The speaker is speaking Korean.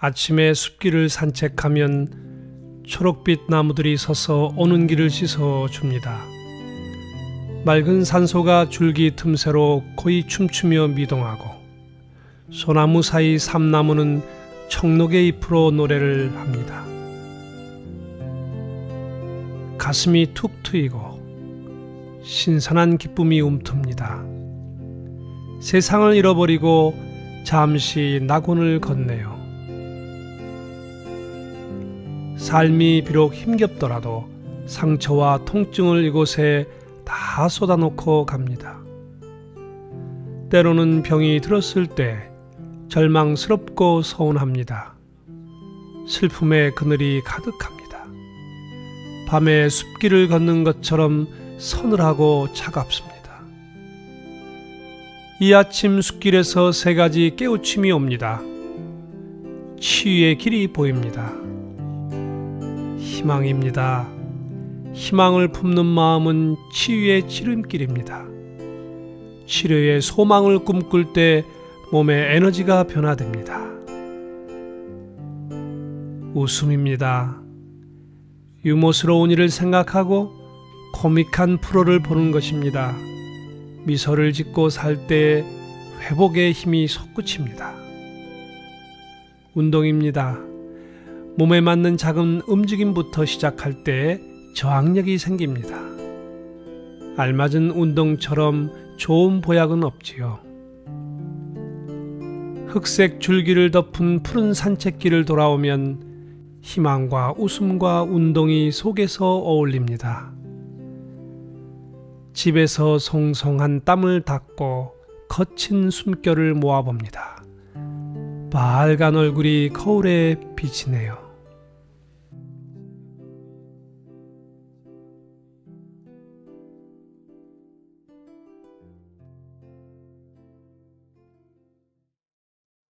아침에 숲길을 산책하면 초록빛 나무들이 서서 오는 길을 씻어 줍니다. 맑은 산소가 줄기 틈새로 거의 춤추며 미동하고 소나무 사이 삼나무는 청록의 잎으로 노래를 합니다. 가슴이 툭 트이고 신선한 기쁨이 움텡니다. 세상을 잃어버리고 잠시 낙원을 건네요. 삶이 비록 힘겹더라도 상처와 통증을 이곳에 다 쏟아놓고 갑니다. 때로는 병이 들었을 때 절망스럽고 서운합니다. 슬픔의 그늘이 가득합니다. 밤에 숲길을 걷는 것처럼 서늘하고 차갑습니다. 이 아침 숲길에서 세 가지 깨우침이 옵니다. 치유의 길이 보입니다. 희망입니다. 희망을 품는 마음은 치유의 지름길입니다. 치료의 소망을 꿈꿀 때 몸의 에너지가 변화됩니다. 웃음입니다. 유머스러운 일을 생각하고 코믹한 프로를 보는 것입니다. 미소를 짓고 살때 회복의 힘이 솟구칩니다. 운동입니다. 몸에 맞는 작은 움직임부터 시작할 때 저항력이 생깁니다. 알맞은 운동처럼 좋은 보약은 없지요. 흑색 줄기를 덮은 푸른 산책길을 돌아오면 희망과 웃음과 운동이 속에서 어울립니다. 집에서 송송한 땀을 닦고 거친 숨결을 모아봅니다. 빨간 얼굴이 거울에 비치네요.